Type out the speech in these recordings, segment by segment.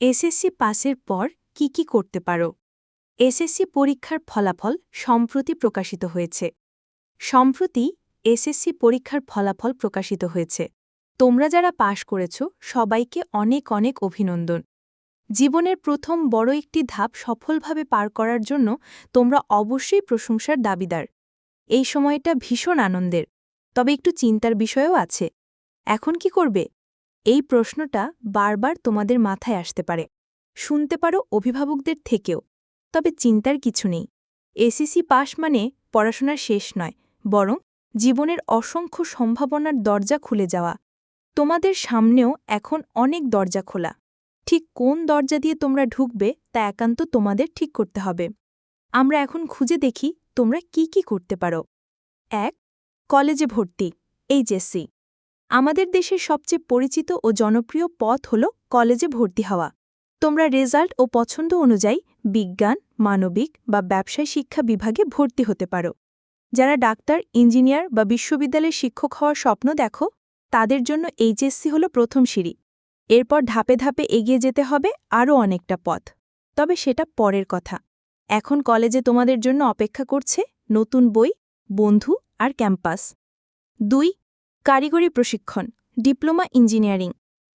SSC পাসের পর কি কি করতে পারো? এসএসসি পরীক্ষার ফলাফল সম্প্রতি প্রকাশিত হয়েছে। সম্প্রতি এসএসসি পরীক্ষার ফলাফল প্রকাশিত হয়েছে। তোমরা যারা পাশ করেছ, সবাইকে অনেক অনেক অভিনন্দন। জীবনের প্রথম বড় একটি ধাপ সফলভাবে পার করার জন্য তোমরা অবশ্যই প্রশংসার দাবিদার। এই সময়টা ভীষণ আনন্দের। তবে একটু চিন্তার বিষয়ও আছে। এখন কি করবে? এই প্রশ্নটা বারবার তোমাদের মাথায় আসতে পারে। শুনতে পারো অভিভাবকদের থেকেও। তবে চিন্তার কিছু নেই। এসিসি পাশ মানে পড়াশোনার শেষ নয়, বরং জীবনের অসংখ্য সম্ভাবনার দরজা খুলে যাওয়া। তোমাদের সামনেও এখন অনেক দরজা খোলা। ঠিক কোন দরজা দিয়ে তোমরা ঢুকবে তা একান্ত তোমাদের ঠিক করতে হবে। আমরা এখন খুঁজে দেখি তোমরা কি কি করতে পারো। এক, কলেজে ভর্তি, এইচএসসি। আমাদের দেশের সবচেয়ে পরিচিত ও জনপ্রিয় পথ হল কলেজে ভর্তি হওয়া। তোমরা রেজাল্ট ও পছন্দ অনুযায়ী বিজ্ঞান, মানবিক বা ব্যবসায় শিক্ষা বিভাগে ভর্তি হতে পারো। যারা ডাক্তার, ইঞ্জিনিয়ার বা বিশ্ববিদ্যালয়ের শিক্ষক হওয়ার স্বপ্ন দেখো, তাদের জন্য এইচএসসি হল প্রথম সিঁড়ি। এরপর ধাপে ধাপে এগিয়ে যেতে হবে আরও অনেকটা পথ। তবে সেটা পরের কথা। এখন কলেজে তোমাদের জন্য অপেক্ষা করছে নতুন বই, বন্ধু আর ক্যাম্পাস। দুই কারিগরি প্রশিক্ষণ, ডিপ্লোমা ইঞ্জিনিয়ারিং।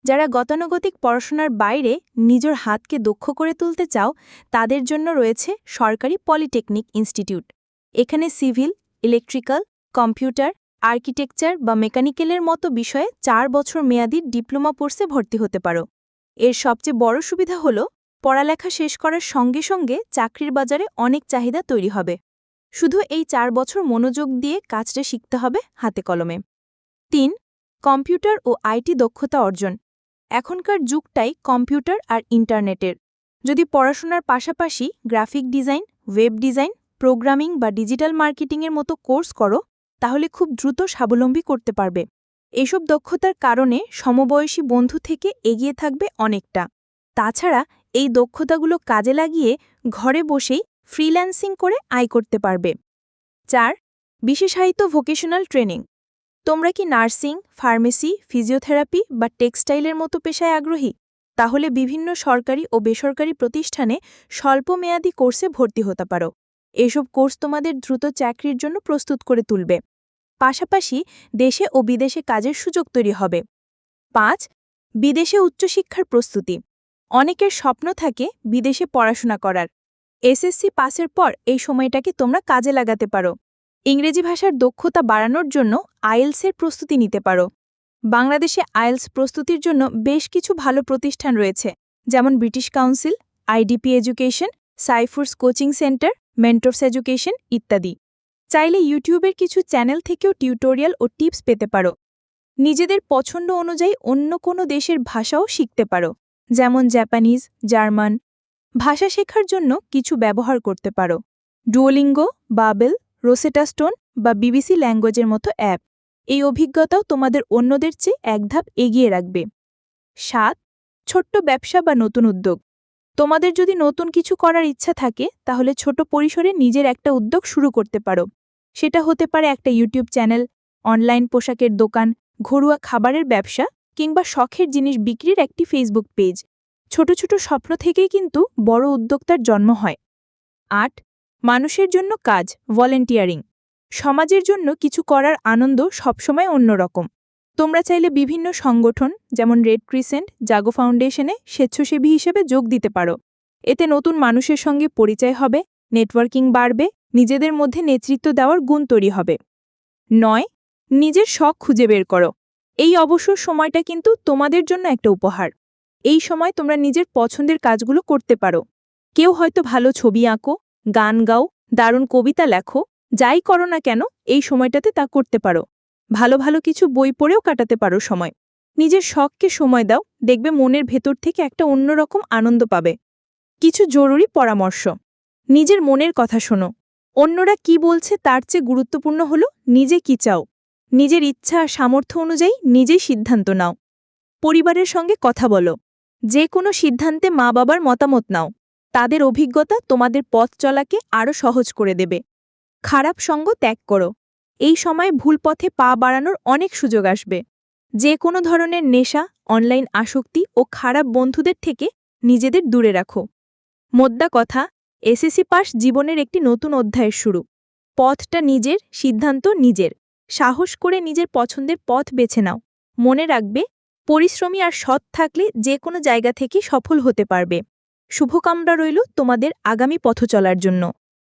যারা গতানুগতিক পড়াশোনার বাইরে নিজের হাতকে দক্ষ করে তুলতে চাও, তাদের জন্য রয়েছে সরকারি পলিটেকনিক ইনস্টিটিউট। এখানে সিভিল, ইলেকট্রিক্যাল, কম্পিউটার, আর্কিটেকচার বা মেকানিক্যালের মতো বিষয়ে চার বছর মেয়াদী ডিপ্লোমা কোর্সে ভর্তি হতে পারো। এর সবচেয়ে বড় সুবিধা হল, পড়ালেখা শেষ করার সঙ্গে সঙ্গে চাকরির বাজারে অনেক চাহিদা তৈরি হবে। শুধু এই চার বছর মনোযোগ দিয়ে কাজটা শিখতে হবে হাতে কলমে। তিন, কম্পিউটার ও আইটি দক্ষতা অর্জন। এখনকার যুগটাই কম্পিউটার আর ইন্টারনেটের। যদি পড়াশোনার পাশাপাশি graphic design, web design, programming বা ডিজিটাল মার্কেটিংয়ের মতো কোর্স করো, তাহলে খুব দ্রুত স্বাবলম্বী করতে পারবে। এসব দক্ষতার কারণে সমবয়সী বন্ধু থেকে এগিয়ে থাকবে অনেকটা। তাছাড়া এই দক্ষতাগুলো কাজে লাগিয়ে ঘরে বসেই ফ্রিল্যান্সিং করে আয় করতে পারবে। চার, বিশেষায়িত ভোকেশনাল ট্রেনিং। তোমরা কি নার্সিং, ফার্মেসি, ফিজিওথেরাপি বা টেক্সটাইলের মতো পেশায় আগ্রহী? তাহলে বিভিন্ন সরকারি ও বেসরকারি প্রতিষ্ঠানে স্বল্পমেয়াদী কোর্সে ভর্তি হতে পারো। এসব কোর্স তোমাদের দ্রুত চাকরির জন্য প্রস্তুত করে তুলবে। পাশাপাশি দেশে ও বিদেশে কাজের সুযোগ তৈরি হবে। পাঁচ, বিদেশে উচ্চশিক্ষার প্রস্তুতি। অনেকের স্বপ্ন থাকে বিদেশে পড়াশোনা করার। এসএসসি পাসের পর এই সময়টাকে তোমরা কাজে লাগাতে পারো। ইংরেজি ভাষার দক্ষতা বাড়ানোর জন্য আইএলসের প্রস্তুতি নিতে পারো। বাংলাদেশে আইএলস প্রস্তুতির জন্য বেশ কিছু ভালো প্রতিষ্ঠান রয়েছে, যেমন British council, IDP education, Saifurs coaching centre, mentors education ইত্যাদি। চাইলে ইউটিউবের কিছু চ্যানেল থেকেও টিউটোরিয়াল ও টিপস পেতে পারো। নিজেদের পছন্দ অনুযায়ী অন্য কোনো দেশের ভাষাও শিখতে পারো, যেমন জাপানিজ, জার্মান। ভাষা শেখার জন্য কিছু ব্যবহার করতে পারো। ডুওলিঙ্গো, বাবেল রোসেটা স্টোন বা বিবিসি ল্যাঙ্গুয়েজের মতো অ্যাপ। এই অভিজ্ঞতাও তোমাদের অন্যদের চেয়ে এক ধাপ এগিয়ে রাখবে। সাত, ছোট্ট ব্যবসা বা নতুন উদ্যোগ। তোমাদের যদি নতুন কিছু করার ইচ্ছা থাকে, তাহলে ছোট পরিসরে নিজের একটা উদ্যোগ শুরু করতে পারো। সেটা হতে পারে একটা ইউটিউব চ্যানেল, অনলাইন পোশাকের দোকান, ঘরোয়া খাবারের ব্যবসা, কিংবা শখের জিনিস বিক্রির একটি ফেসবুক পেজ ছোট ছোট স্বপ্ন থেকেই কিন্তু বড় উদ্যোক্তার জন্ম হয়। আট মানুষের জন্য কাজ ভলেন্টিয়ারিং সমাজের জন্য কিছু করার আনন্দ সবসময় অন্যরকম। তোমরা চাইলে বিভিন্ন সংগঠন, যেমন রেড ক্রিসেন্ট জাগো ফাউন্ডেশনে স্বেচ্ছাসেবী হিসেবে যোগ দিতে পারো। এতে নতুন মানুষের সঙ্গে পরিচয় হবে নেটওয়ার্কিং বাড়বে, নিজেদের মধ্যে নেতৃত্ব দেওয়ার গুণ তৈরি হবে। নয়, নিজের শখ খুঁজে বের করো। এই অবসর সময়টা কিন্তু তোমাদের জন্য একটা উপহার। এই সময় তোমরা নিজের পছন্দের কাজগুলো করতে পারো। কেউ হয়তো ভালো ছবি আঁকো গান গাও, দারুণ কবিতা লেখো, যাই করো না কেন, এই সময়টাতে তা করতে পারো। ভালো ভালো কিছু বই পড়েও কাটাতে পারো সময়। নিজের শখকে সময় দাও, দেখবে মনের ভেতর থেকে একটা অন্যরকম আনন্দ পাবে। কিছু জরুরি পরামর্শ। নিজের মনের কথা শোনো। অন্যরা কি বলছে তার চেয়ে গুরুত্বপূর্ণ হলো, নিজে কি চাও। নিজের ইচ্ছা সামর্থ্য অনুযায়ী নিজেই সিদ্ধান্ত নাও। পরিবারের সঙ্গে কথা বলো। যে কোনো সিদ্ধান্তে মা বাবার মতামত নাও। তাদের অভিজ্ঞতা তোমাদের পথ চলাকে আরও সহজ করে দেবে। খারাপ সঙ্গ ত্যাগ করো। এই সময় ভুল পথে পা বাড়ানোর অনেক সুযোগ আসবে। যে কোনো ধরনের নেশা, অনলাইন আসক্তি ও খারাপ বন্ধুদের থেকে নিজেদের দূরে রাখো। মোদ্দা কথা, এসএসসি পাস জীবনের একটি নতুন অধ্যায়ের শুরু। পথটা নিজের, সিদ্ধান্ত নিজের। সাহস করে নিজের পছন্দের পথ বেছে নাও। মনে রাখবে, পরিশ্রমী আর সৎ থাকলে যে কোনো জায়গা থেকে সফল হতে পারবে। শুভকামনা রইল তোমাদের আগামী পথ চলার জন্য।